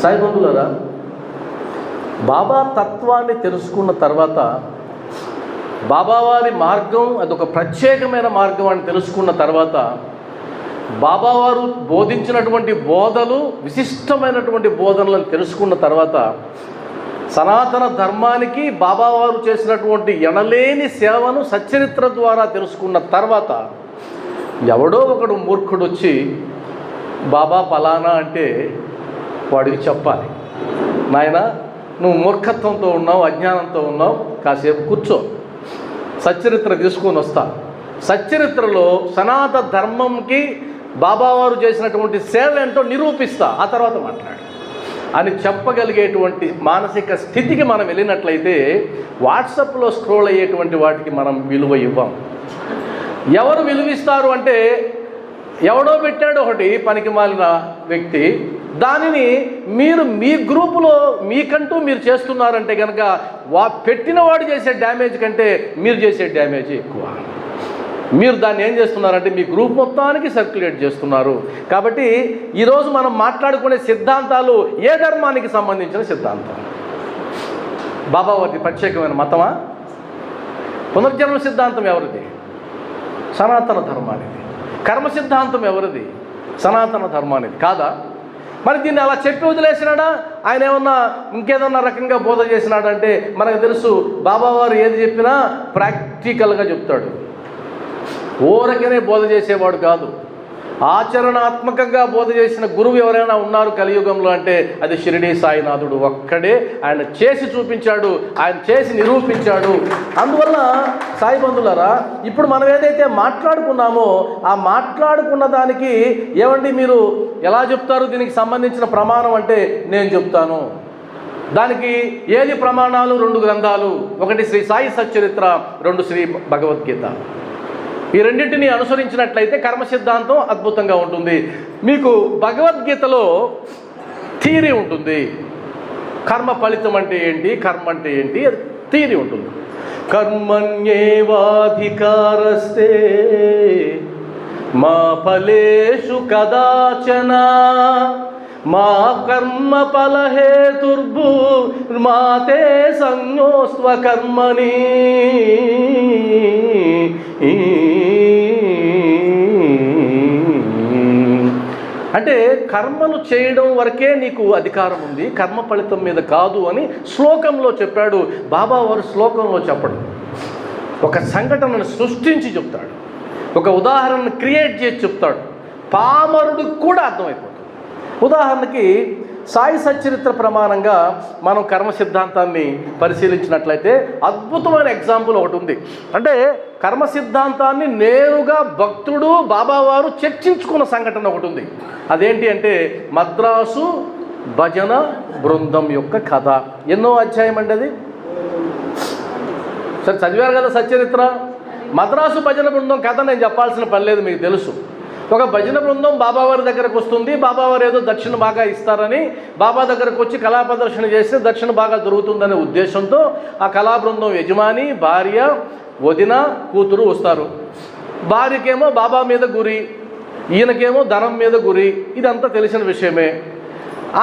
సాయి బంధువులారా బాబా తత్వాన్ని తెలుసుకున్న తర్వాత బాబావారి మార్గం అదొక ప్రత్యేకమైన మార్గం అని తెలుసుకున్న తర్వాత బాబావారు బోధించినటువంటి బోధలు విశిష్టమైనటువంటి బోధనలను తెలుసుకున్న తర్వాత సనాతన ధర్మానికి బాబావారు చేసినటువంటి ఎనలేని సేవను సచ్చరిత్ర ద్వారా తెలుసుకున్న తర్వాత ఎవడో ఒకడు మూర్ఖుడు వచ్చి బాబా పలానా అంటే వాడికి చెప్పాలి. నాయన నువ్వు మూర్ఖత్వంతో ఉన్నావు అజ్ఞానంతో ఉన్నావు కాసేపు కూర్చో. సచ్చరిత్ర తీసుకొని వస్తా. సచ్చరిత్రలో సనాతన ధర్మంకి బాబావారు చేసినటువంటి సేవ ఏంటో నిరూపిస్తా. ఆ తర్వాత మాట్లాడు. అని చెప్పగలిగేటువంటి మానసిక స్థితికి మనం వెళ్ళినట్లయితే వాట్సాప్లో స్క్రోల్ అయ్యేటువంటి వాటికి మనం విలువ ఇవ్వం. ఎవరు విలువిస్తారు అంటే ఎవడో పెట్టాడు ఒకటి పనికి మాలిన వ్యక్తి దానిని మీరు మీ గ్రూపులో మీకంటూ మీరు చేస్తున్నారంటే కనుక వా పెట్టినవాడు చేసే డ్యామేజ్ కంటే మీరు చేసే డ్యామేజ్ ఎక్కువ. మీరు దాన్ని ఏం చేస్తున్నారంటే మీ గ్రూప్ మొత్తానికి సర్క్యులేట్ చేస్తున్నారు. కాబట్టి ఈరోజు మనం మాట్లాడుకునే సిద్ధాంతాలు ఏ ధర్మానికి సంబంధించిన సిద్ధాంతం బాబావారి ప్రత్యేకమైన మతమా? పునర్జన్మ సిద్ధాంతం ఎవరిది? సనాతన ధర్మానిది. కర్మ సిద్ధాంతం ఎవరిది? సనాతన ధర్మానిది. కాదా? మరి దీన్ని అలా చెప్పి వదిలేసినాడా? ఆయన ఏమన్నా ఇంకేదన్నా రకంగా బోధ చేసినాడంటే మనకు తెలుసు బాబావారు ఏది చెప్పినా ప్రాక్టికల్గా చెప్తాడు. ఊరకనే బోధ చేసేవాడు కాదు. ఆచరణాత్మకంగా బోధ చేసిన గురువు ఎవరైనా ఉన్నారు కలియుగంలో అంటే అది షిరిడి సాయినాథుడు ఒక్కడే. ఆయన చేసి చూపించాడు ఆయన చేసి నిరూపించాడు. అందువల్ల సాయి బంధులారా ఇప్పుడు మనం ఏదైతే మాట్లాడుకున్నామో ఆ మాట్లాడుకున్న దానికి ఏమండి మీరు ఎలా చెప్తారు? దీనికి సంబంధించిన ప్రమాణం అంటే నేను చెప్తాను. దానికి ఏది ప్రమాణాలు? రెండు గ్రంథాలు. ఒకటి శ్రీ సాయి సచ్చరిత్ర రెండు శ్రీ భగవద్గీత. ఈ రెండింటిని అనుసరించినట్లయితే కర్మ సిద్ధాంతం అద్భుతంగా ఉంటుంది. మీకు భగవద్గీతలో థీరీ ఉంటుంది. కర్మ ఫలితం అంటే ఏంటి? కర్మ అంటే ఏంటి? అది థీరీ ఉంటుంది. కర్మణ్యేవాధికారస్తే మా ఫలేషు కదాచన మా కర్మ ఫలహేతుర్భు మాతే సంయోస్వ కర్మని. అంటే కర్మలు చేయడం వరకే నీకు అధికారం ఉంది కర్మ ఫలితం మీద కాదు అని శ్లోకంలో చెప్పాడు. బాబా వారు శ్లోకంలో చెప్పడు. ఒక సంఘటనను సృష్టించి చెప్తాడు. ఒక ఉదాహరణను క్రియేట్ చేసి చెప్తాడు. పామరుడికి కూడా అర్థమైపోతుంది. ఉదాహరణకి సాయి సచరిత్ర ప్రమాణంగా మనం కర్మ సిద్ధాంతాన్ని పరిశీలించినట్లయితే అద్భుతమైన ఎగ్జాంపుల్ ఒకటి ఉంది. అంటే కర్మ సిద్ధాంతాన్ని నేరుగా భక్తుడు బాబావారు చర్చించుకున్న సంఘటన ఒకటి ఉంది. అదేంటి అంటే మద్రాసు భజన బృందం యొక్క కథ. ఎన్నో అధ్యాయం అండి అది? సరే చదివారు కదా సచరిత్ర మద్రాసు భజన బృందం కథ నేను చెప్పాల్సిన పని లేదు మీకు తెలుసు. ఒక భజన బృందం బాబావారి దగ్గరకు వస్తుంది. బాబావారు ఏదో దక్షిణ బాగా ఇస్తారని బాబా దగ్గరకు వచ్చి కళా ప్రదర్శన చేస్తే దక్షిణ బాగా దొరుకుతుందనే ఉద్దేశంతో ఆ కళా బృందం యజమాని భార్య వదిన కూతురు వస్తారు. భార్యకేమో బాబా మీద గురి ఈయనకేమో ధనం మీద గురి ఇదంతా తెలిసిన విషయమే.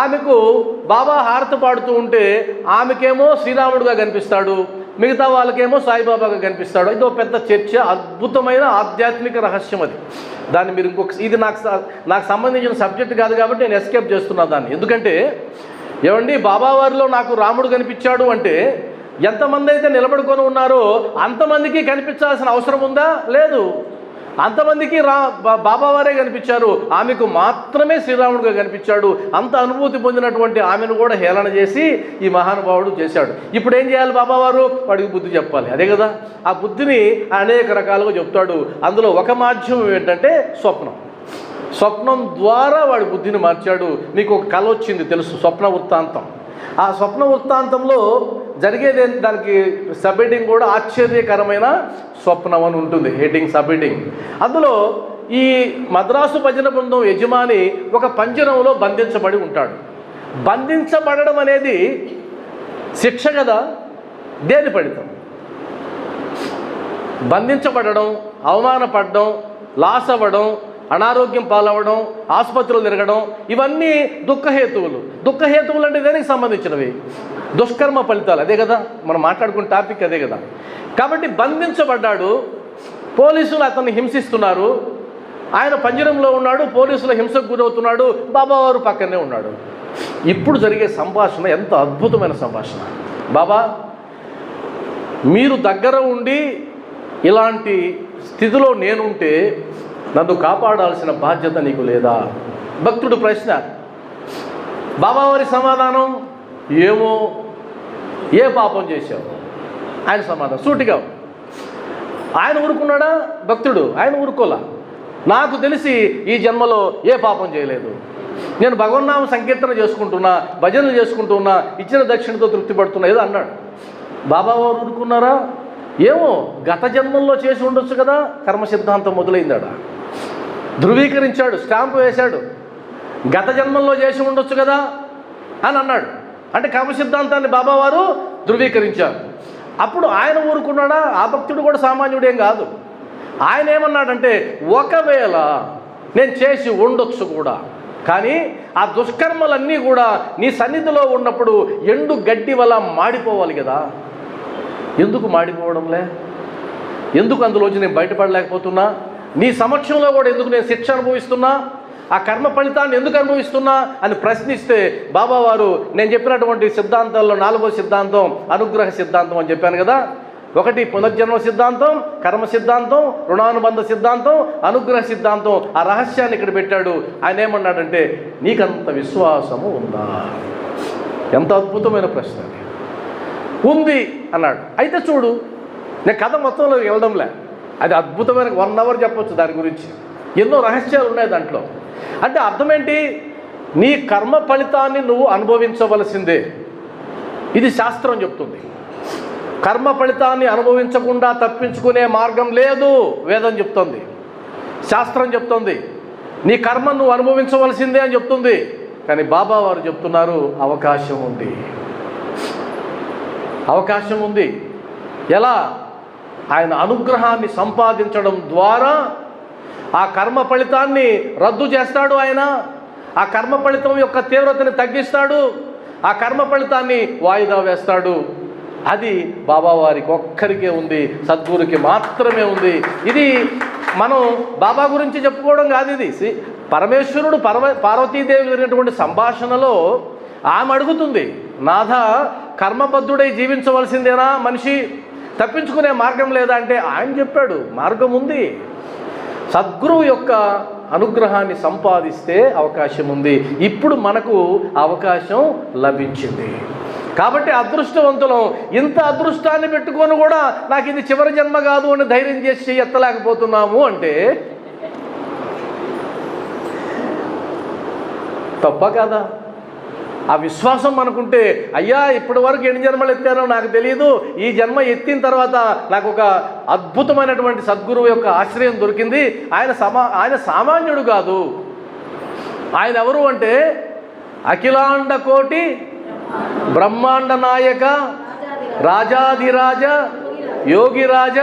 ఆమెకు బాబా హారత పాడుతూ ఉంటే ఆమెకేమో శ్రీరాముడుగా కనిపిస్తాడు. మిగతా వాళ్ళకేమో సాయిబాబాగా కనిపిస్తాడు. ఇది ఒక పెద్ద చర్చ అద్భుతమైన ఆధ్యాత్మిక రహస్యం అది. దాన్ని మీరు ఇంకొక ఇది నాకు నాకు సంబంధించిన సబ్జెక్ట్ కాదు కాబట్టి నేను ఎస్కేప్ చేస్తున్నా దాన్ని. ఎందుకంటే ఏమండి బాబావారిలో నాకు రాముడు కనిపించాడు అంటే ఎంతమంది అయితే నిలబడుకొని ఉన్నారో అంతమందికి కనిపించాల్సిన అవసరం ఉందా? లేదు. అంతమందికి రా బాబావారే కనిపించారు. ఆమెకు మాత్రమే శ్రీరాముడుగా కనిపించాడు. అంత అనుభూతి పొందినటువంటి ఆమెను కూడా హేళన చేసి ఈ మహానుభావుడు చేశాడు. ఇప్పుడు ఏం చేయాలి బాబావారు? వాడికి బుద్ధి చెప్పాలి. అదే కదా? ఆ బుద్ధిని అనేక రకాలుగా చెప్తాడు. అందులో ఒక మాధ్యమం ఏంటంటే స్వప్నం. స్వప్నం ద్వారా వాడి బుద్ధిని మార్చాడు. మీకు ఒక కళ వచ్చింది తెలుసు. స్వప్న వృత్తాంతం. ఆ స్వప్న వృత్తాంతంలో జరిగేది దానికి సబ్ కూడా ఆశ్చర్యకరమైన స్వప్నం అని ఉంటుంది హెడ్డింగ్ సబ్ అందులో ఈ మద్రాసు భజన బృందం యజమాని ఒక పంజరంలో బంధించబడి ఉంటాడు. బంధించబడడం అనేది శిక్ష కదా దేని పడితం బంధించబడడం అవమానపడడం లాస్ అవ్వడం అనారోగ్యం పాలవడం ఆసుపత్రులు తిరగడం ఇవన్నీ దుఃఖహేతువులు. దుఃఖహేతువులు అంటే దేనికి సంబంధించినవి? దుష్కర్మ ఫలితాలు అదే కదా? మనం మాట్లాడుకున్న టాపిక్ అదే కదా? కాబట్టి బంధించబడ్డాడు పోలీసులు అతన్ని హింసిస్తున్నారు ఆయన పంజరంలో ఉన్నాడు పోలీసుల హింసకు గురవుతున్నాడు బాబావారు పక్కనే ఉన్నాడు. ఇప్పుడు జరిగే సంభాషణ ఎంత అద్భుతమైన సంభాషణ. బాబా మీరు దగ్గర ఉండి ఇలాంటి స్థితిలో నేనుంటే నన్ను కాపాడాల్సిన బాధ్యత నీకు లేదా? భక్తుడు ప్రశ్న. బాబావారి సమాధానం ఏమో ఏ పాపం చేశావు? ఆయన సమాధానం. సూటిగా ఆయన ఊరుకున్నాడా? భక్తుడు. ఆయన ఊరుకోలా. నాకు తెలిసి ఈ జన్మలో ఏ పాపం చేయలేదు. నేను భగవన్నామ సంకీర్తన చేసుకుంటున్నా భజనలు చేసుకుంటున్నా ఇచ్చిన దక్షిణతో తృప్తి పడుతున్నా ఏదో అన్నాడు. బాబా వారు ఊరుకున్నారా? ఏమో గత జన్మల్లో చేసి ఉండొచ్చు కదా కర్మ సిద్ధాంతం మొదలైందాడ ధృవీకరించాడు స్టాంపు వేశాడు. గత జన్మల్లో చేసి ఉండొచ్చు కదా అని అన్నాడు. అంటే కర్మ సిద్ధాంతాన్ని బాబావారు ధృవీకరించారు. అప్పుడు ఆయన ఊరుకున్నాడా? ఆ భక్తుడు కూడా సామాన్యుడేం కాదు. ఆయన ఏమన్నాడంటే ఒకవేళ నేను చేసి ఉండొచ్చు కూడా కానీ ఆ దుష్కర్మలన్నీ కూడా నీ సన్నిధిలో ఉన్నప్పుడు ఎండు గడ్డి వల్ల మాడిపోవాలి కదా. ఎందుకు మాడిపోవడంలే? ఎందుకు అందులోంచి నేను బయటపడలేకపోతున్నా? నీ సమక్షంలో కూడా ఎందుకు నేను శిక్ష అనుభవిస్తున్నా? ఆ కర్మ ఫలితాన్ని ఎందుకు అనుభవిస్తున్నా అని ప్రశ్నిస్తే బాబావారు నేను చెప్పినటువంటి సిద్ధాంతాల్లో నాలుగో సిద్ధాంతం అనుగ్రహ సిద్ధాంతం అని చెప్పాను కదా. ఒకటి పునర్జన్మ సిద్ధాంతం కర్మ సిద్ధాంతం రుణానుబంధ సిద్ధాంతం అనుగ్రహ సిద్ధాంతం. ఆ రహస్యాన్ని ఇక్కడ పెట్టాడు. ఆయన ఏమన్నాడంటే నీకంత విశ్వాసము ఉందా? ఎంత అద్భుతమైన ప్రశ్న ఉంది అన్నాడు. అయితే చూడు నేను కథ మొత్తంలో వెళ్ళడంలే. అది అద్భుతమైన వన్ అవర్ చెప్పొచ్చు దాని గురించి. ఎన్నో రహస్యాలు ఉన్నాయి దాంట్లో. అంటే అర్థం ఏంటి నీ కర్మ ఫలితాన్ని నువ్వు అనుభవించవలసిందే. ఇది శాస్త్రం చెప్తుంది. కర్మ ఫలితాన్ని అనుభవించకుండా తప్పించుకునే మార్గం లేదు వేదం చెప్తుంది. శాస్త్రం చెప్తుంది. నీ కర్మ నువ్వు అనుభవించవలసిందే అని చెప్తుంది. కానీ బాబా వారు చెప్తున్నారు అవకాశం ఉంది. అవకాశం ఉంది. ఎలా? ఆయన అనుగ్రహాన్ని సంపాదించడం ద్వారా ఆ కర్మ ఫలితాన్ని రద్దు చేస్తాడు ఆయన. ఆ కర్మ ఫలితం యొక్క తీవ్రతని తగ్గిస్తాడు. ఆ కర్మ ఫలితాన్ని వాయిదా వేస్తాడు. అది బాబావారికి ఒక్కరికే ఉంది సద్గురుకి మాత్రమే ఉంది. ఇది మనం బాబా గురించి చెప్పుకోవడం కాదు ఇది. శ్రీ- పరమేశ్వరుడు పరమ పార్వతీదేవి జరిగినటువంటి సంభాషణలో ఆమె అడుగుతుంది నాథ కర్మబద్ధుడై జీవించవలసిందేనా మనిషి? తప్పించుకునే మార్గం లేదా? అంటే ఆయన చెప్పాడు మార్గం ఉంది. సద్గురువు యొక్క అనుగ్రహాన్ని సంపాదిస్తే అవకాశం ఉంది ఇప్పుడు మనకు అవకాశం లభించింది. కాబట్టి అదృష్టవంతులం ఇంత అదృష్టాన్ని పెట్టుకొని కూడా నాకు ఇది చివరి జన్మ కాదు అని ధైర్యం చేసి ఎత్తలేకపోతున్నాము అంటే తప్ప కాదా? ఆ విశ్వాసం మనకుంటే అయ్యా ఇప్పటి వరకు ఎన్ని జన్మలు ఎత్తానో నాకు తెలియదు ఈ జన్మ ఎత్తిన తర్వాత నాకు ఒక అద్భుతమైనటువంటి సద్గురువు యొక్క ఆశ్రయం దొరికింది. ఆయన సమా ఆయన సామాన్యుడు కాదు. ఆయన ఎవరు అంటే అఖిలాండ కోటి బ్రహ్మాండ నాయక రాజాధిరాజ యోగిరాజ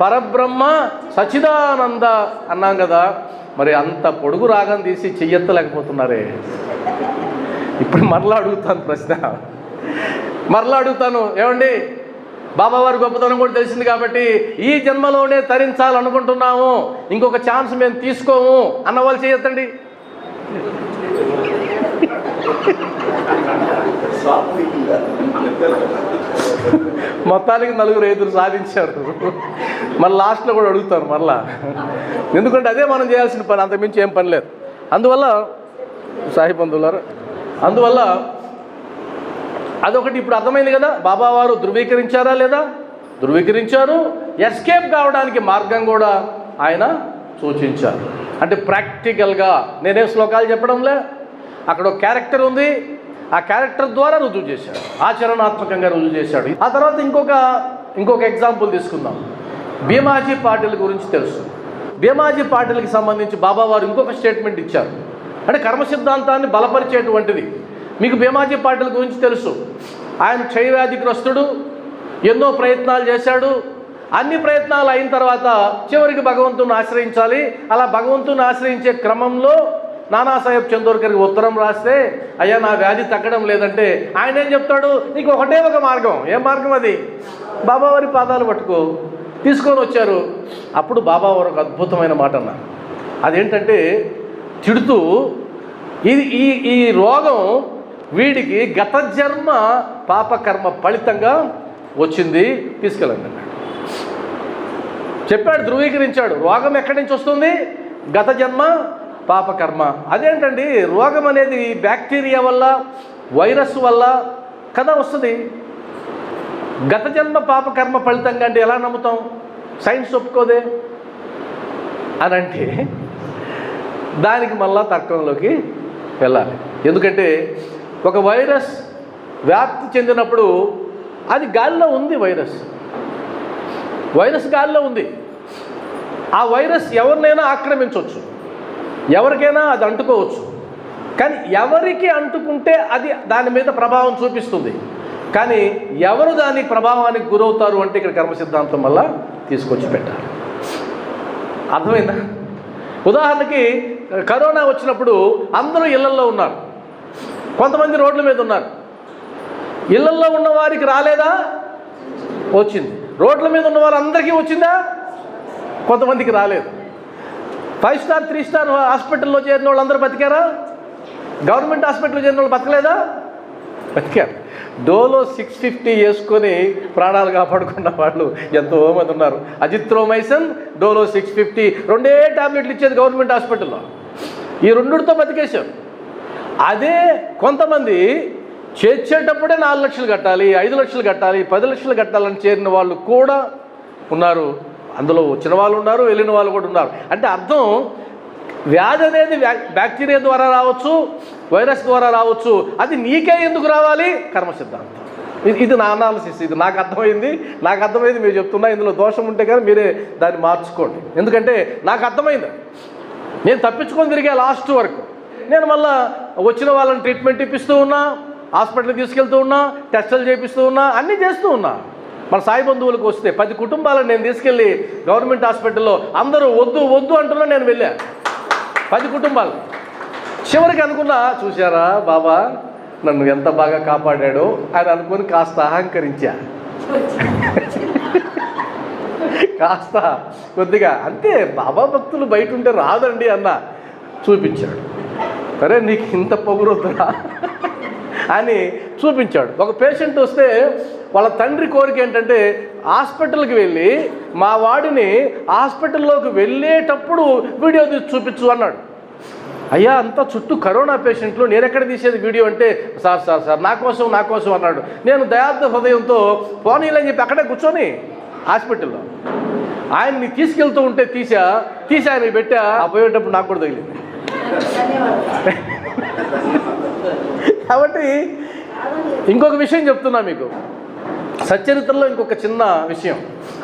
పరబ్రహ్మ సచిదానంద అన్నాం కదా. మరి అంత పొడుగు రాగం తీసి చెయ్యెత్తలేకపోతున్నారే. ఇప్పుడు మరలా అడుగుతాను ప్రశ్న. మరలా అడుగుతాను. ఏమండి? బాబావారి గొప్పతనం కూడా తెలిసింది కాబట్టి ఈ జన్మలోనే తరించాలనుకుంటున్నాము. ఇంకొక ఛాన్స్ మేము తీసుకోము. అన్న వాళ్ళు చేయొద్దండి. మొత్తానికి నలుగురు ఐదుగురు సాధించారు. మళ్ళీ లాస్ట్లో కూడా అడుగుతారు మళ్ళా ఎందుకంటే అదే మనం చేయాల్సిన పని అంతకుమించి ఏం పని లేదు. అందువల్ల సాయి బంధువులారు అందువల్ల అదొకటి ఇప్పుడు అర్థమైంది కదా? బాబా వారు ధృవీకరించారా లేదా? ధృవీకరించారు. ఎస్కేప్ కావడానికి మార్గం కూడా ఆయన సూచించారు. అంటే ప్రాక్టికల్గా నేనే శ్లోకాలు చెప్పడంలే. అక్కడ ఒక క్యారెక్టర్ ఉంది. ఆ క్యారెక్టర్ ద్వారా రుజువు చేశాడు. ఆచరణాత్మకంగా రుజువు చేశాడు. ఆ తర్వాత ఇంకొక ఇంకొక ఎగ్జాంపుల్ తీసుకుందాం. భీమాజీ పాటిల్ గురించి తెలుసు. భీమాజీ పాటిల్కి సంబంధించి బాబా వారు ఇంకొక స్టేట్మెంట్ ఇచ్చారు. అంటే కర్మ సిద్ధాంతాన్ని బలపరిచేటువంటిది. మీకు భీమాజీ పాటిల్ గురించి తెలుసు. ఆయన క్షయవ్యాధిగ్రస్తుడు ఎన్నో ప్రయత్నాలు చేశాడు. అన్ని ప్రయత్నాలు అయిన తర్వాత చివరికి భగవంతుని ఆశ్రయించాలి. అలా భగవంతుని ఆశ్రయించే క్రమంలో నానాసాహెబ్ చందోర్కర్కి ఉత్తరం రాస్తే అయ్యా నా వ్యాధి తగ్గడం లేదంటే ఆయన ఏం చెప్తాడు? నీకు ఒకటే ఒక మార్గం. ఏం మార్గం అది? బాబావారి పాదాలు పట్టుకో. తీసుకొని వచ్చారు. అప్పుడు బాబావారు ఒక అద్భుతమైన మాట అన్నారు అదేంటంటే తిడుతూ ఇది ఈ ఈ రోగం వీడికి గత జన్మ పాపకర్మ ఫలితంగా వచ్చింది. తీసుకెళ్ళండి అన్నాడు. చెప్పాడు ధృవీకరించాడు. రోగం ఎక్కడి నుంచి వస్తుంది? గత జన్మ పాపకర్మ. అదేంటండి? రోగం అనేది బ్యాక్టీరియా వల్ల వైరస్ వల్ల కదా వస్తుంది. గత జన్మ పాపకర్మ ఫలితంగా అంటే ఎలా నమ్ముతాం? సైన్స్ ఒప్పుకోదే? అని అంటే దానికి మళ్ళా తర్కంలోకి వెళ్ళాలి. ఎందుకంటే ఒక వైరస్ వ్యాప్తి చెందినప్పుడు అది గాలిలో ఉంది వైరస్. వైరస్ గాలిలో ఉంది. ఆ వైరస్ ఎవరినైనా ఆక్రమించవచ్చు. ఎవరికైనా అది అంటుకోవచ్చు. కానీ ఎవరికి అంటుకుంటే అది దాని మీద ప్రభావం చూపిస్తుంది. కానీ ఎవరు దాని ప్రభావానికి గురవుతారు అంటే ఇక్కడ కర్మ సిద్ధాంతం వల్ల తీసుకొచ్చి పెట్టాలి. అర్థమైందా? ఉదాహరణకి కరోనా వచ్చినప్పుడు అందరూ ఇళ్ళల్లో ఉన్నారు. కొంతమంది రోడ్ల మీద ఉన్నారు. ఇళ్ళల్లో ఉన్న వారికి రాలేదా? వచ్చింది. రోడ్ల మీద ఉన్న వారందరికీ వచ్చిందా? కొంతమందికి రాలేదు. ఫైవ్ స్టార్ త్రీ స్టార్ హాస్పిటల్లో చేరిన వాళ్ళందరూ బతికారా? గవర్నమెంట్ హాస్పిటల్లో చేరిన వాళ్ళు బతకలేదా? బతికారు. డోలో సిక్స్ ఫిఫ్టీ వేసుకొని ప్రాణాలు కాపాడుకున్న వాళ్ళు ఎంతో మంది ఉన్నారు. అజిత్రోమైసన్ డోలో సిక్స్ ఫిఫ్టీ రెండే టాబ్లెట్లు ఇచ్చేది గవర్నమెంట్ హాస్పిటల్లో. ఈ రెండుతో బతికేశాం అదే కొంతమంది చేర్చేటప్పుడే నాలుగు లక్షలు కట్టాలి ఐదు లక్షలు కట్టాలి పది లక్షలు కట్టాలని చేరిన వాళ్ళు కూడా ఉన్నారు. అందులో వచ్చిన వాళ్ళు ఉన్నారు వెళ్ళిన వాళ్ళు కూడా ఉన్నారు. అంటే అర్థం వ్యాధి అనేది బ్యాక్టీరియా ద్వారా రావచ్చు వైరస్ ద్వారా రావచ్చు. అది నీకే ఎందుకు రావాలి? కర్మ సిద్ధాంతం. ఇది ఇది నా అనాలిసిస్ ఇది నాకు అర్థమైంది నాకు అర్థమైంది మీరు చెప్తున్నా ఇందులో దోషం ఉంటే కానీ మీరే దాన్ని మార్చుకోండి. ఎందుకంటే నాకు అర్థమైంది. నేను తప్పించుకొని తిరిగా లాస్ట్ వరకు. నేను మళ్ళా వచ్చిన వాళ్ళని ట్రీట్మెంట్ ఇప్పిస్తూ ఉన్నా హాస్పిటల్కి తీసుకెళ్తూ ఉన్నా టెస్టులు చేపిస్తూ ఉన్నా అన్నీ చేస్తూ ఉన్నా. మన సాయి బంధువులకు వస్తే పది కుటుంబాలను నేను తీసుకెళ్ళి గవర్నమెంట్ హాస్పిటల్లో అందరూ వద్దు వద్దు అంటున్నా నేను వెళ్ళా. పది కుటుంబాలు. చివరికి అనుకున్నా చూశారా బాబా నన్ను ఎంత బాగా కాపాడాడో అని అనుకుని కాస్త అహంకరించా. కాస్త కొద్దిగా అంతే బాబా భక్తులు బయట ఉంటే రాదండి అన్న చూపించాడు. సరే నీకు ఇంత పొగురుద్దురా అని చూపించాడు. ఒక పేషెంట్ వస్తే వాళ్ళ తండ్రి కోరిక ఏంటంటే హాస్పిటల్కి వెళ్ళి మా వాడిని హాస్పిటల్లోకి వెళ్ళేటప్పుడు వీడియో తీసి చూపించు అన్నాడు. అయ్యా అంతా చుట్టూ కరోనా పేషెంట్లు నేను ఎక్కడ తీసేది వీడియో అంటే సార్ సార్ సార్ నా కోసం నా కోసం అన్నాడు. నేను దయార్థ హృదయంతో పోనీలని చెప్పి అక్కడే కూర్చొని హాస్పిటల్లో. ఆయన్ని తీసుకెళ్తూ ఉంటే తీసా తీసి ఆయన పెట్టా ఆ పోయేటప్పుడు నాకు కూడా తగిలింది. కాబట్టి ఇంకొక విషయం చెప్తున్నా మీకు. సచ్చరిత్రలో ఇంకొక చిన్న విషయం.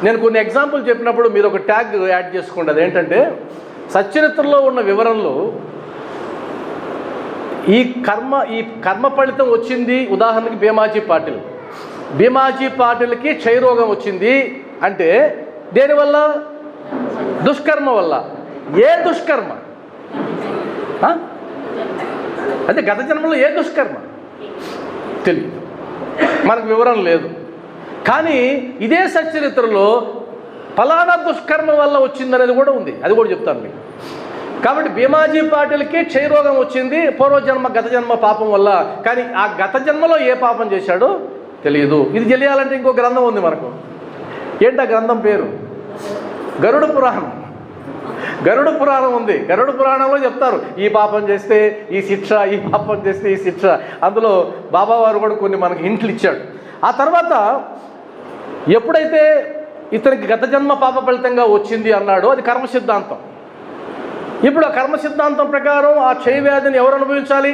నేను కొన్ని ఎగ్జాంపుల్ చెప్పినప్పుడు మీరు ఒక ట్యాగ్ యాడ్ చేసుకోండి. అదేంటంటే సచ్చరిత్రలో ఉన్న వివరణలో ఈ కర్మ ఈ కర్మ ఫలితం వచ్చింది ఉదాహరణకి భీమాజీ పాటిల్. భీమాజీ పాటిల్కి క్షయరోగం వచ్చింది. అంటే దేనివల్ల దుష్కర్మ వల్ల. ఏ దుష్కర్మ? అంటే అదే గత జన్మలో ఏ దుష్కర్మ? తెలియదు మనకు వివరం లేదు. కానీ ఇదే సచ్చరిత్రలో ఫలానా దుష్కర్మ వల్ల వచ్చిందనేది కూడా ఉంది. అది కూడా చెప్తాను మీకు. కాబట్టి భీమాజీ పాటిల్కి క్షయరోగం వచ్చింది. పూర్వజన్మ గత జన్మ పాపం వల్ల. కానీ ఆ గత జన్మలో ఏ పాపం చేశాడో తెలియదు ఇది తెలియాలంటే ఇంకో గ్రంథం ఉంది మనకు. ఏంటి ఆ గ్రంథం పేరు? గరుడ పురాణం. గరుడ పురాణం ఉంది. గరుడ పురాణంలో చెప్తారు ఈ పాపం చేస్తే ఈ శిక్ష ఈ పాపం చేస్తే ఈ శిక్ష. అందులో బాబావారు కూడా కొన్ని మనకి ఇంట్లు ఇచ్చాడు. ఆ తర్వాత ఎప్పుడైతే ఇతనికి గత జన్మ పాప ఫలితంగా వచ్చింది అన్నాడో అది కర్మ సిద్ధాంతం. ఇప్పుడు ఆ కర్మ సిద్ధాంతం ప్రకారం ఆ క్షయ వ్యాధిని ఎవరు అనుభవించాలి?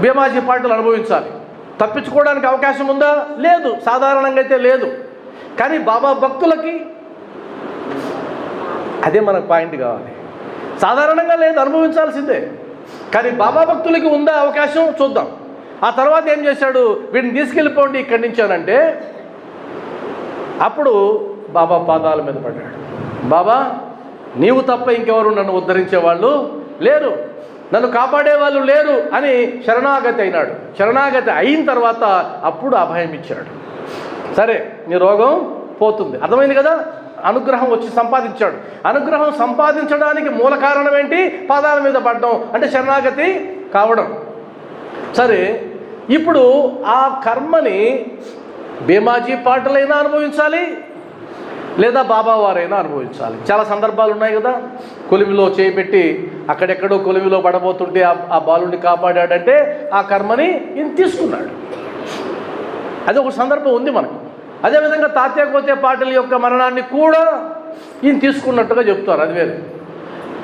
భీమాజీ పాటలు అనుభవించాలి. తప్పించుకోవడానికి అవకాశం ఉందా? లేదు. సాధారణంగా అయితే లేదు. కానీ బాబా భక్తులకి అదే మనకు పాయింట్ కావాలి. సాధారణంగా లేదు అనుభవించాల్సిందే. కానీ బాబా భక్తులకి ఉందా అవకాశం చూద్దాం. ఆ తర్వాత ఏం చేశాడు? వీడిని తీసుకెళ్ళిపోండి ఇక్కడి నుంచి అనంటే అప్పుడు బాబా పాదాల మీద పడ్డాడు. బాబా నీవు తప్ప ఇంకెవరు నన్ను ఉద్ధరించే వాళ్ళు లేరు. నన్ను కాపాడే వాళ్ళు లేరు అని శరణాగతి అయినాడు. శరణాగతి అయిన తర్వాత అప్పుడు అభయం ఇచ్చాడు. సరే నీ రోగం పోతుంది. అర్థమైంది కదా? అనుగ్రహం వచ్చి సంపాదించాడు. అనుగ్రహం సంపాదించడానికి మూల కారణం ఏంటి? పాదాల మీద పడడం అంటే శరణాగతి కావడం. సరే ఇప్పుడు ఆ కర్మని భీమాజీ పాటలైనా అనుభవించాలి లేదా బాబావారైనా అనుభవించాలి? చాలా సందర్భాలు ఉన్నాయి కదా? కొలిమిలో చేపెట్టి అక్కడెక్కడో కొలిమిలో పడబోతుంటే ఆ ఆ బాలుని కాపాడాడంటే ఆ కర్మని ఈయన తీసుకున్నాడు. అది ఒక సందర్భం ఉంది మనకు. అదేవిధంగా తాత్య కోతే పాటల యొక్క మరణాన్ని కూడా ఈయన తీసుకున్నట్టుగా చెప్తారు అది వేరు.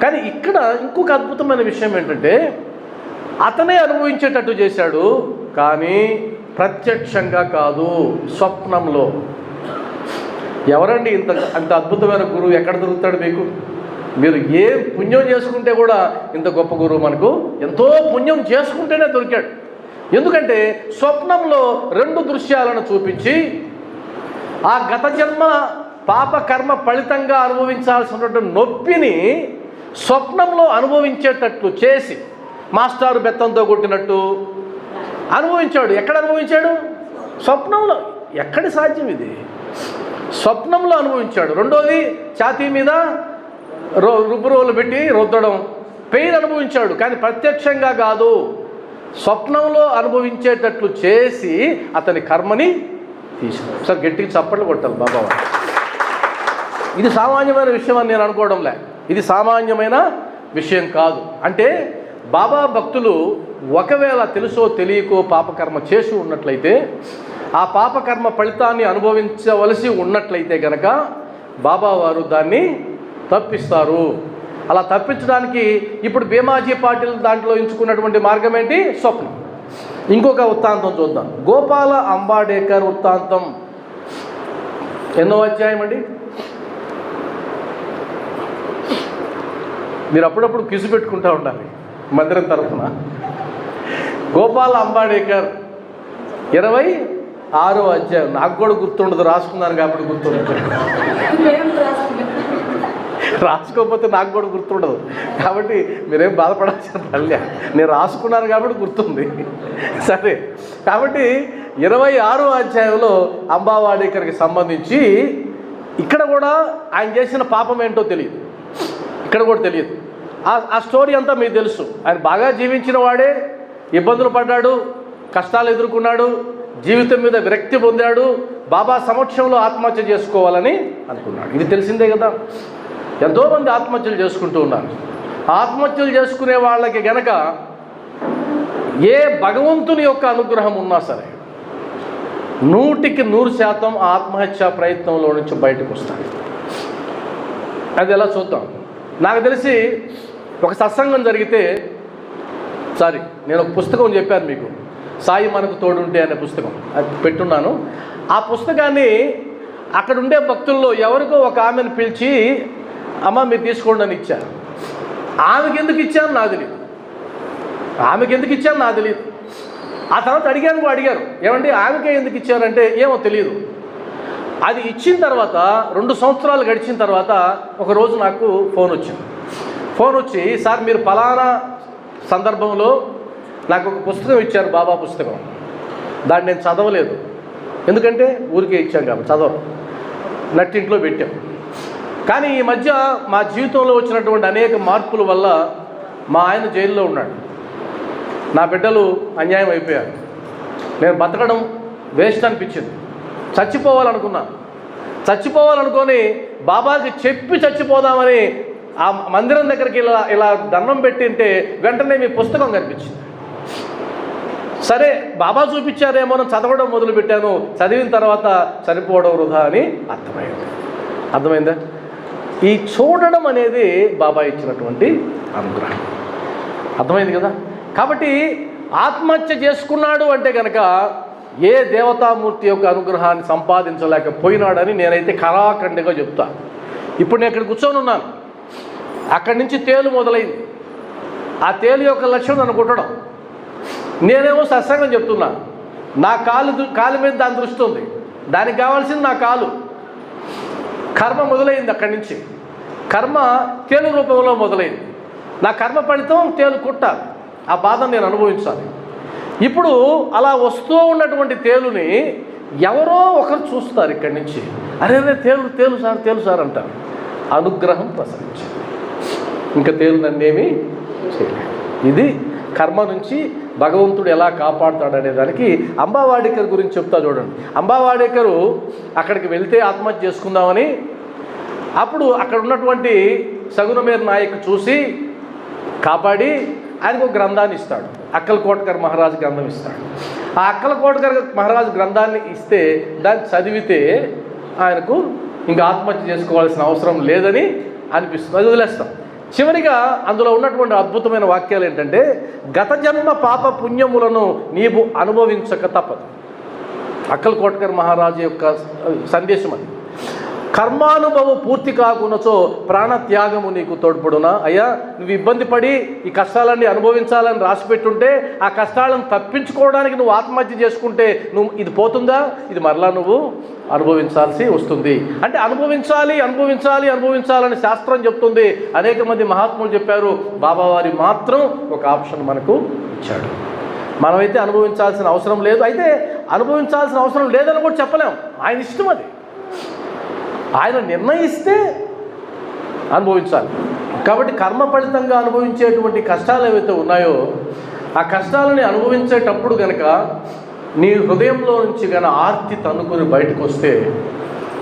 కానీ ఇక్కడ ఇంకొక అద్భుతమైన విషయం ఏంటంటే అతనే అనుభవించేటట్టు చేశాడు కానీ ప్రత్యక్షంగా కాదు స్వప్నంలో. ఎవరండి ఇంత అంత అద్భుతమైన గురువు? ఎక్కడ దొరుకుతాడు మీకు? మీరు ఏ పుణ్యం చేసుకుంటే కూడా ఇంత గొప్ప గురువు మనకు? ఎంతో పుణ్యం చేసుకుంటేనే దొరికాడు. ఎందుకంటే స్వప్నంలో రెండు దృశ్యాలను చూపించి ఆ గత జన్మ పాపకర్మ ఫలితంగా అనుభవించాల్సినటువంటి నొప్పిని స్వప్నంలో అనుభవించేటట్లు చేసి మాస్టారు బెత్తంతో కొట్టినట్టు అనుభవించాడు. ఎక్కడ అనుభవించాడు? స్వప్నంలో. ఎక్కడి సాధ్యం ఇది? స్వప్నంలో అనుభవించాడు. రెండోది ఛాతీ మీద రో రుబ్బురోలు పెట్టి రుద్దడం. పెయిన్ అనుభవించాడు కానీ ప్రత్యక్షంగా కాదు. స్వప్నంలో అనుభవించేటట్లు చేసి అతని కర్మని తీసినాడు సార్ గట్టిగా చప్పట్లు కొట్టాలి బాబా. ఇది సామాన్యమైన విషయం అని నేను అనుకోవడంలే. ఇది సామాన్యమైన విషయం కాదు. అంటే బాబా భక్తులు ఒకవేళ తెలుసో తెలియకో పాపకర్మ చేసి ఉన్నట్లయితే ఆ పాపకర్మ ఫలితాన్ని అనుభవించవలసి ఉన్నట్లయితే గనక బాబా వారు దాన్ని తప్పిస్తారు. అలా తప్పించడానికి ఇప్పుడు భీమాజీ పాటిల్ దాంట్లో ఎంచుకున్నటువంటి మార్గం ఏంటి? స్వప్నం. ఇంకొక వృత్తాంతం చూద్దాం. గోపాల అంబాడేకర్ వృత్తాంతం. ఎన్నో అధ్యాయం అండి? మీరు అప్పుడప్పుడు కిసు పెట్టుకుంటూ ఉండాలి మందిరం తరఫున. గోపాల అంబాడేకర్ ఇరవై ఆరో అధ్యాయం. నాకు కూడా గుర్తుండదు రాసుకున్నాను కాబట్టి గుర్తుండదు. రాసుకోకపోతే నాకు కూడా గుర్తుండదు. కాబట్టి మీరేం బాధపడాల్సిన పల్లె నేను రాసుకున్నాను కాబట్టి గుర్తుంది. సరే. కాబట్టి ఇరవై ఆరో అధ్యాయంలో అంబావాడేకర్కి సంబంధించి ఇక్కడ కూడా ఆయన చేసిన పాపం ఏంటో తెలియదు. ఇక్కడ కూడా తెలియదు. ఆ ఆ స్టోరీ అంతా మీకు తెలుసు. ఆయన బాగా జీవించిన వాడే ఇబ్బందులు పడ్డాడు కష్టాలు ఎదుర్కొన్నాడు జీవితం మీద విరక్తి పొందాడు బాబా సమక్షంలో ఆత్మహత్య చేసుకోవాలని అనుకున్నాడు. ఇది తెలిసిందే కదా. ఎంతోమంది ఆత్మహత్యలు చేసుకుంటూ ఉన్నారు. ఆత్మహత్యలు చేసుకునే వాళ్ళకి గనక ఏ భగవంతుని యొక్క అనుగ్రహం ఉన్నా సరే నూటికి నూరు శాతం ఆత్మహత్య ప్రయత్నంలో నుంచి బయటకు వస్తాయి అది ఎలా చూద్దాం? నాకు తెలిసి ఒక సత్సంగం జరిగితే సారీ నేను ఒక పుస్తకం చెప్పాను మీకు. సాయి మనకు తోడుంటే అనే పుస్తకం. అది పెట్టున్నాను. ఆ పుస్తకాన్ని అక్కడ ఉండే భక్తుల్లో ఎవరికో ఒక ఆమెను పిలిచి అమ్మ మీరు తీసుకోండి అని ఇచ్చారు ఆమెకి ఎందుకు ఇచ్చాను? నాకు తెలియదు ఆమెకి ఎందుకు ఇచ్చాను? నాకు తెలియదు ఆ తర్వాత అడిగాను కూడా అడిగారు. ఏమండి ఆమెకే ఎందుకు ఇచ్చారంటే ఏమో తెలియదు అది ఇచ్చిన తర్వాత రెండు సంవత్సరాలు గడిచిన తర్వాత ఒక రోజు నాకు ఫోన్ వచ్చింది. ఫోన్ వచ్చి సార్ మీరు ఫలానా సందర్భంలో నాకు ఒక పుస్తకం ఇచ్చారు బాబా పుస్తకం. దాన్ని నేను చదవలేదు. ఎందుకంటే ఊరికే ఇచ్చాం కాబట్టి చదవరు నట్టింట్లో పెట్టాం. కానీ ఈ మధ్య మా జీవితంలో వచ్చినటువంటి అనేక మార్పుల వల్ల మా ఆయన జైల్లో ఉన్నాడు. నా బిడ్డలు అన్యాయం అయిపోయారు. నేను బతకడం వేస్ట్ అనిపించింది. చచ్చిపోవాలనుకున్నాను చచ్చిపోవాలనుకొని బాబాకి చెప్పి చచ్చిపోదామని ఆ మందిరం దగ్గరికి ఇలా ఇలా దండం పెట్టింటే వెంటనే మీ పుస్తకం కనిపించింది. సరే బాబా చూపించారేమో చదవడం మొదలుపెట్టాను. చదివిన తర్వాత చనిపోవడం వృధా అని అర్థమైంది. అర్థమైందా? ఈ చూడడం అనేది బాబా ఇచ్చినటువంటి అనుగ్రహం. అర్థమైంది కదా? కాబట్టి ఆత్మహత్య చేసుకున్నాడు అంటే కనుక ఏ దేవతామూర్తి యొక్క అనుగ్రహాన్ని సంపాదించలేకపోయినాడని నేనైతే కళాఖండిగా చెప్తా. ఇప్పుడు నేను ఇక్కడ కూర్చొని ఉన్నాను. అక్కడి నుంచి తేలు మొదలైంది. ఆ తేలు యొక్క లక్ష్యం నన్ను నేనేమో సత్సంగం చెప్తున్నా. నా కాలు దు- కాలు మీద దాని దృష్టి ఉంది. దానికి కావాల్సింది నా కాలు. కర్మ మొదలైంది అక్కడి నుంచి. కర్మ తేలు రూపంలో మొదలైంది. నా కర్మ ఫలితం తేలు కుట్టాలి ఆ బాధను నేను అనుభవించాలి. ఇప్పుడు అలా వస్తూ ఉన్నటువంటి తేలుని ఎవరో ఒకరు చూస్తారు ఇక్కడి నుంచి. అరే అరే తేలు తేలు సార్ తేలు సార్ అంటారు. అనుగ్రహం ప్రసరించింది. ఇంకా తేలు నన్నేమి చేయలేదు. ఇది కర్మ నుంచి భగవంతుడు ఎలా కాపాడుతాడనే దానికి అంబావాడేకర్ గురించి చెప్తా చూడండి. అంబావాడేకరు అక్కడికి వెళ్తే ఆత్మహత్య చేసుకుందామని అప్పుడు అక్కడ ఉన్నటువంటి సగునమేర్ నాయక్ చూసి కాపాడి ఆయనకు ఒక గ్రంథాన్ని ఇస్తాడు. అక్కల కోటకర్ మహారాజు గ్రంథం ఇస్తాడు. ఆ అక్కల కోటకర్ మహారాజు గ్రంథాన్ని ఇస్తే దాన్ని చదివితే ఆయనకు ఇంకా ఆత్మహత్య చేసుకోవాల్సిన అవసరం లేదని అనిపిస్తుంది. అది వదిలేస్తాం. చివరిగా అందులో ఉన్నటువంటి అద్భుతమైన వాక్యాలు ఏంటంటే గత జన్మ పాప పుణ్యములను నీవు అనుభవించక తప్పదు. అక్కల్ కోట్కర్ మహారాజు యొక్క సందేశం అది. కర్మానుభవం పూర్తి కాకున్నచో ప్రాణత్యాగము నీకు తోడ్పడునా? అయ్యా నువ్వు ఇబ్బంది పడి ఈ కష్టాలన్నీ అనుభవించాలని రాసిపెట్టుంటే ఆ కష్టాలను తప్పించుకోవడానికి నువ్వు ఆత్మహత్య చేసుకుంటే నువ్వు ఇది పోతుందా? ఇది మరలా నువ్వు అనుభవించాల్సి వస్తుంది. అంటే అనుభవించాలి అనుభవించాలి అనుభవించాలని శాస్త్రం చెప్తుంది. అనేక మంది మహాత్ములు చెప్పారు బాబావారి మాత్రం ఒక ఆప్షన్ మనకు ఇచ్చాడు. మనమైతే అనుభవించాల్సిన అవసరం లేదు. అయితే అనుభవించాల్సిన అవసరం లేదని కూడా చెప్పలేం. ఆయన ఇష్టం అది. ఆయన నిర్ణయిస్తే అనుభవించాలి. కాబట్టి కర్మ ఫలితంగా అనుభవించేటువంటి కష్టాలు ఏవైతే ఉన్నాయో ఆ కష్టాలని అనుభవించేటప్పుడు కనుక నీ హృదయంలో నుంచి గన ఆర్తి తన్నుకొని బయటకు వస్తే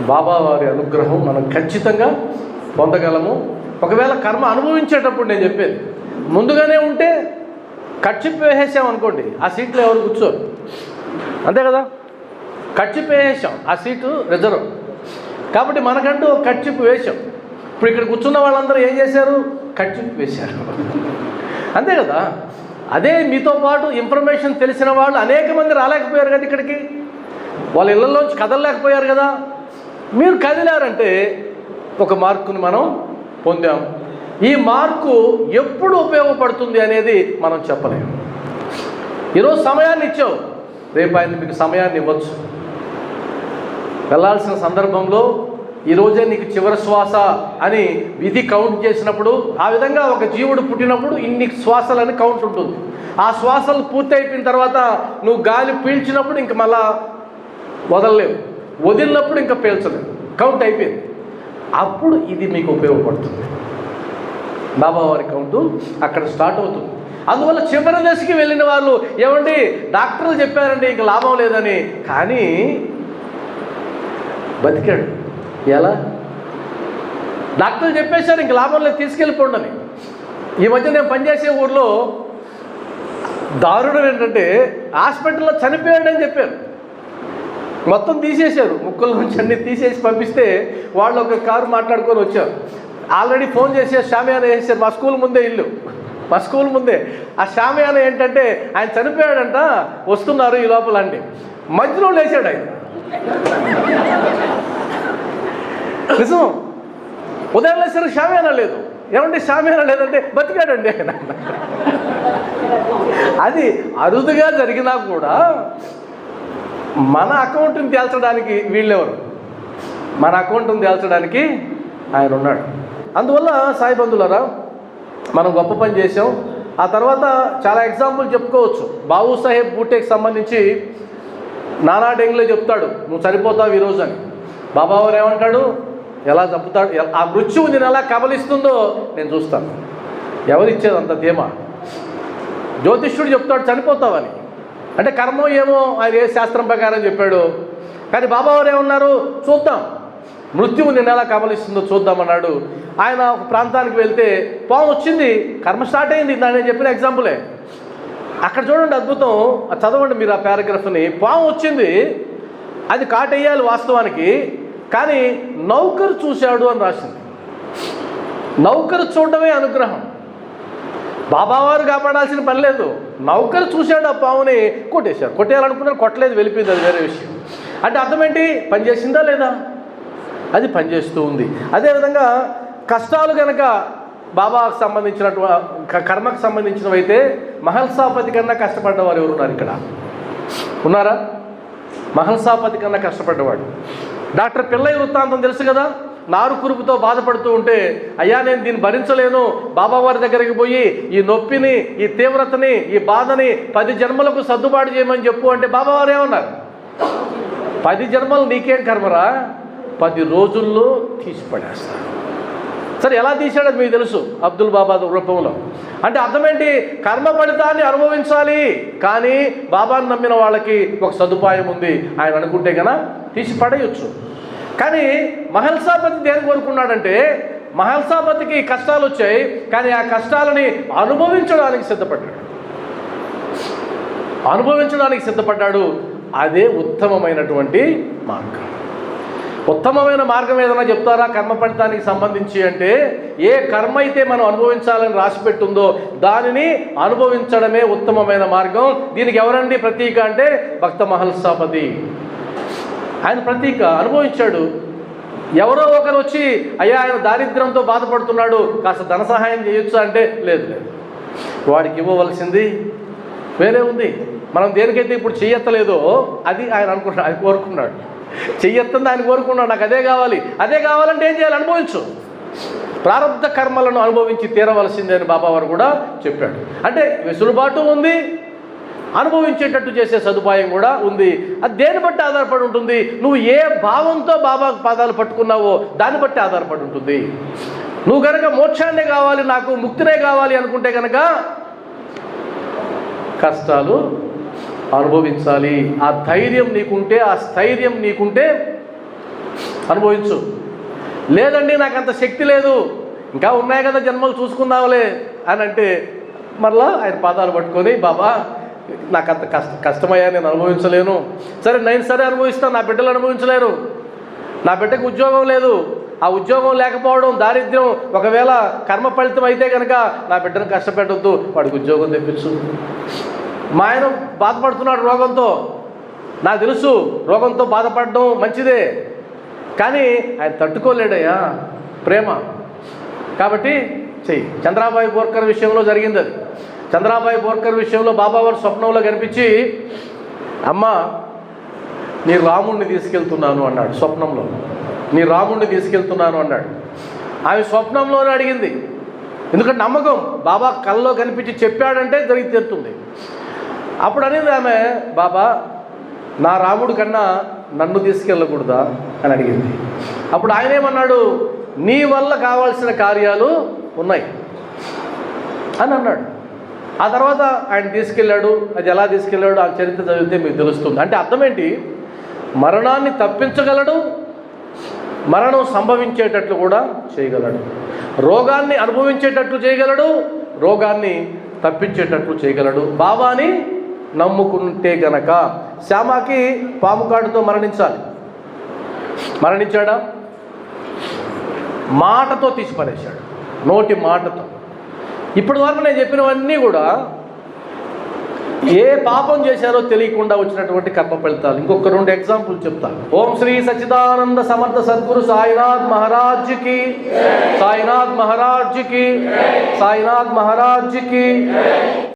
బాబా వారి అనుగ్రహం మనం ఖచ్చితంగా పొందగలము. ఒకవేళ కర్మ అనుభవించేటప్పుడు నేను చెప్పేది ముందుగానే ఉంటే కచ్చిప్ అనుకోండి ఆ సీట్లో ఎవరు కూర్చోరు? అంతే కదా? కచ్చిప్ వేసేసాం ఆ సీటు రిజర్వ్. కాబట్టి మనకంటూ కట్చిప్పు వేశాం. వేసాం ఇప్పుడు ఇక్కడ కూర్చున్న వాళ్ళందరూ ఏం చేశారు? కట్చిప్పు వేశారు. అంతే కదా? అదే మీతో పాటు ఇన్ఫర్మేషన్ తెలిసిన వాళ్ళు అనేక మంది రాలేకపోయారు కదా ఇక్కడికి? వాళ్ళ ఇళ్ళల్లోంచి కదలలేకపోయారు కదా? మీరు కదిలారంటే ఒక మార్కుని మనం పొందాం. ఈ మార్కు ఎప్పుడు ఉపయోగపడుతుంది అనేది మనం చెప్పలేము ఈరోజు సమయాన్ని ఇచ్చావు. రేపు ఆయన మీకు సమయాన్ని ఇవ్వచ్చు. వెళ్ళాల్సిన సందర్భంలో ఈరోజే నీకు చివరి శ్వాస అని విధి కౌంట్ చేసినప్పుడు ఆ విధంగా ఒక జీవుడు పుట్టినప్పుడు ఇన్ని శ్వాసలని కౌంట్ ఉంటుంది. ఆ శ్వాసలు పూర్తి అయిపోయిన తర్వాత నువ్వు గాలి పీల్చినప్పుడు ఇంక మళ్ళా వదలలేవు. వదిలినప్పుడు ఇంకా పీల్చలేవు. కౌంట్ అయిపోయింది. అప్పుడు ఇది మీకు ఉపయోగపడుతుంది. బాబావారి కౌంటు అక్కడ స్టార్ట్ అవుతుంది. అందువల్ల చివరి దశకి వెళ్ళిన వాళ్ళు ఏమండి డాక్టర్లు చెప్పారండి ఇంక లాభం లేదని. కానీ బతికాడు. ఎలా? డాక్టర్లు చెప్పేశారు ఇంక లాభంలో తీసుకెళ్ళిపోండి అని. ఈ మధ్య నేను పనిచేసే ఊర్లో దారుణం ఏంటంటే హాస్పిటల్లో చనిపోయాడని చెప్పారు. మొత్తం తీసేశారు ముక్కుల నుంచి అన్ని తీసేసి పంపిస్తే వాళ్ళు ఒక కారు మాట్లాడుకొని వచ్చారు. ఆల్రెడీ ఫోన్ చేసే షామియాన వేసారు మా స్కూల్ ముందే ఇల్లు. మా స్కూల్ ముందే. ఆ షామియాన ఏంటంటే ఆయన చనిపోయాడంట వస్తున్నారు ఈ లోపల అండి. మధ్యలో లేచాడు ఆయన. నిజం. ఉదయం లేచారు షామియాన లేదు. ఏమంటే షామియాన లేదంటే బతికాడండి ఆయన అది అరుదుగా జరిగినా కూడా మన అకౌంట్ని తేల్చడానికి వీళ్ళెవరు? మన అకౌంట్ని తేల్చడానికి ఆయన ఉన్నాడు. అందువల్ల సాయిబంధులరా మనం గొప్ప పని చేసాం ఆ తర్వాత చాలా ఎగ్జాంపుల్ చెప్పుకోవచ్చు. బాబు సాహెబ్ బూటేకి సంబంధించి నానా డెంగ్లే చెప్తాడు నువ్వు చనిపోతావు ఈరోజు అని. బాబావారు ఏమంటాడు ఎలా చంపుతాడు ఆ మృత్యువు నేను ఎలా కబలిస్తుందో నేను చూస్తాను. ఎవరిచ్చేది అంత ధీమా జ్యోతిష్యుడు చెప్తాడు చనిపోతావని. అంటే కర్మం ఏమో ఆయన ఏ శాస్త్రం ప్రకారం చెప్పాడు. కానీ బాబావారు ఏమన్నారు చూద్దాం మృత్యువు నిన్న ఎలా కబలిస్తుందో చూద్దామన్నాడు ఆయన ఒక ప్రాంతానికి వెళ్తే పాము వచ్చింది కర్మ స్టార్ట్ అయింది దాన్ని నేను చెప్పిన ఎగ్జాంపులే. అక్కడ చూడండి అద్భుతం. చదవండి మీరు ఆ పారాగ్రఫ్ని. పాము వచ్చింది. అది కాటేయాలి వాస్తవానికి. కానీ నౌకరు చూశాడు అని రాసింది. నౌకరు చూడడమే అనుగ్రహం. బాబావారు కాపాడాల్సిన పని లేదు. నౌకరు చూశాడు ఆ పాముని. కొట్టేశారు. కొట్టేయాలనుకున్నారు కొట్టలేదు. వెళ్ళిపోయింది. అది వేరే విషయం. అంటే అర్థం ఏంటి పని చేసిందా లేదా? అది పనిచేస్తూ ఉంది. అదేవిధంగా కష్టాలు కనుక బాబాకు సంబంధించినటువంటి కర్మకు సంబంధించినవైతే మహల్సాపతి కన్నా కష్టపడ్డవారు ఎవరు ఉన్నారు ఇక్కడ? ఉన్నారా? మహల్సాపతి కన్నా కష్టపడ్డవాడు. డాక్టర్ పిల్లయ్య వృత్తాంతం తెలుసు కదా? నారు కురుపుతో బాధపడుతూ ఉంటే అయ్యా నేను దీన్ని భరించలేను. బాబావారి దగ్గరికి పోయి ఈ నొప్పిని ఈ తీవ్రతని ఈ బాధని పది జన్మలకు సర్దుబాటు చేయమని చెప్పు అంటే బాబావారు ఏమన్నారు? పది జన్మలు నీకేం కర్మరా? పది రోజుల్లో తీసి సరే ఎలా తీశాడో మీకు తెలుసు అబ్దుల్ బాబా రూపంలో. అంటే అర్థమేంటి? కర్మ ఫలితాన్ని అనుభవించాలి కానీ బాబాను నమ్మిన వాళ్ళకి ఒక సదుపాయం ఉంది. ఆయన అనుకుంటే కనుక తీసి పడేయచ్చు. కానీ మహల్సాపతి దేని కోరుకున్నాడంటే మహల్సాపతికి కష్టాలు వచ్చాయి కానీ ఆ కష్టాలని అనుభవించడానికి సిద్ధపడ్డాడు. అనుభవించడానికి సిద్ధపడ్డాడు అదే ఉత్తమమైనటువంటి మార్గం. ఉత్తమమైన మార్గం ఏదైనా చెప్తారా? కర్మ ఫలితానికి సంబంధించి అంటే ఏ కర్మ అయితే మనం అనుభవించాలని రాసి పెట్టుందో దానిని అనుభవించడమే ఉత్తమమైన మార్గం. దీనికి ఎవరండి ప్రతీక అంటే భక్త మహల్సాపతి. ఆయన ప్రతీక అనుభవించాడు. ఎవరో ఒకరు వచ్చి అయ్యా ఆయన దారిద్ర్యంతో బాధపడుతున్నాడు కాస్త ధన సహాయం చేయొచ్చు? అంటే లేదు లేదు. వాడికి ఇవ్వవలసింది వేరే ఉంది. మనం దేనికైతే ఇప్పుడు చేయత్తలేదో అది ఆయన అనుకున్నాడు ఆయన కోరుకున్నాడు. చెయ్యొత్తంది ఆయన కోరుకున్నాడు. నాకు అదే కావాలి. అదే కావాలంటే ఏం చేయాలి? అనుభవించు. ప్రారంభ కర్మలను అనుభవించి తీరవలసిందే అని బాబావారు కూడా చెప్పాడు. అంటే వెసులుబాటు ఉంది. అనుభవించేటట్టు చేసే సదుపాయం కూడా ఉంది. అది దేని బట్టి ఆధారపడి ఉంటుంది? నువ్వు ఏ భావంతో బాబా పాదాలు పట్టుకున్నావో దాన్ని బట్టి ఆధారపడి ఉంటుంది. నువ్వు కనుక మోక్షాన్నే కావాలి నాకు ముక్తినే కావాలి అనుకుంటే కనుక కష్టాలు అనుభవించాలి. ఆ ధైర్యం నీకుంటే ఆ స్థైర్యం నీకుంటే అనుభవించు. లేదండి నాకు అంత శక్తి లేదు. ఇంకా ఉన్నాయి కదా జన్మలు చూసుకుందావులే అని అంటే మరలా ఆయన పాదాలు పట్టుకొని బాబా నాకు అంత కష్ట కష్టమయ్యా నేను అనుభవించలేను. సరే నేను సరే అనుభవిస్తాను నా బిడ్డలు అనుభవించలేరు. నా బిడ్డకు ఉద్యోగం లేదు. ఆ ఉద్యోగం లేకపోవడం దారిద్ర్యం ఒకవేళ కర్మ ఫలితం అయితే కనుక నా బిడ్డను కష్టపెట్టొద్దు. వాడికి ఉద్యోగం తెప్పించు. మా ఆయన బాధపడుతున్నాడు రోగంతో. నాకు తెలుసు రోగంతో బాధపడడం మంచిదే. కానీ ఆయన తట్టుకోలేడయ్యా. ప్రేమ. కాబట్టి చెయ్యి. చంద్రాబాయి బోర్కర్ విషయంలో జరిగింది అది. చంద్రాబాయి బోర్కర్ విషయంలో బాబావారి స్వప్నంలో కనిపించి అమ్మ నీ రాముణ్ణి తీసుకెళ్తున్నాను అన్నాడు స్వప్నంలో. నీ రాముణ్ణి తీసుకెళ్తున్నాను అన్నాడు. ఆమె స్వప్నంలోనే అడిగింది. ఎందుకంటే నమ్మకం. బాబా కళ్ళలో కనిపించి చెప్పాడంటే జరిగి తీరుతుంది. అప్పుడు అనేది ఆమె బాబా నా రాముడి కన్నా నన్ను తీసుకెళ్ళకూడదా? అని అడిగింది. అప్పుడు ఆయన ఏమన్నాడు నీ వల్ల కావాల్సిన కార్యాలు ఉన్నాయి. అని అన్నాడు. ఆ తర్వాత ఆయన తీసుకెళ్ళాడు. అది ఎలా తీసుకెళ్ళాడు? ఆ చరిత్ర చదివితే మీకు తెలుస్తుంది. అంటే అర్థం ఏంటి? మరణాన్ని తప్పించగలడు మరణం సంభవించేటట్లు కూడా చేయగలడు. రోగాన్ని అనుభవించేటట్లు చేయగలడు రోగాన్ని తప్పించేటట్లు చేయగలడు. బాబాని నమ్ముకుంటే గనక శ్యామకి పాము కాటుతో మరణించాలి. మరణించాడా? మాటతో తీసిపడేశాడు నోటి మాటతో. ఇప్పటి వరకు నేను చెప్పినవన్నీ కూడా ఏ పాపం చేశారో తెలియకుండా వచ్చినటువంటి కర్మ ఫలితాలు. ఇంకొక రెండు ఎగ్జాంపుల్ చెప్తాను ఓం శ్రీ సచిదానంద సమర్థ సద్గురు సాయినాథ్ మహారాజ్కి సాయినాథ్ మహారాజ్కి సాయినాథ్ మహారాజ్కి.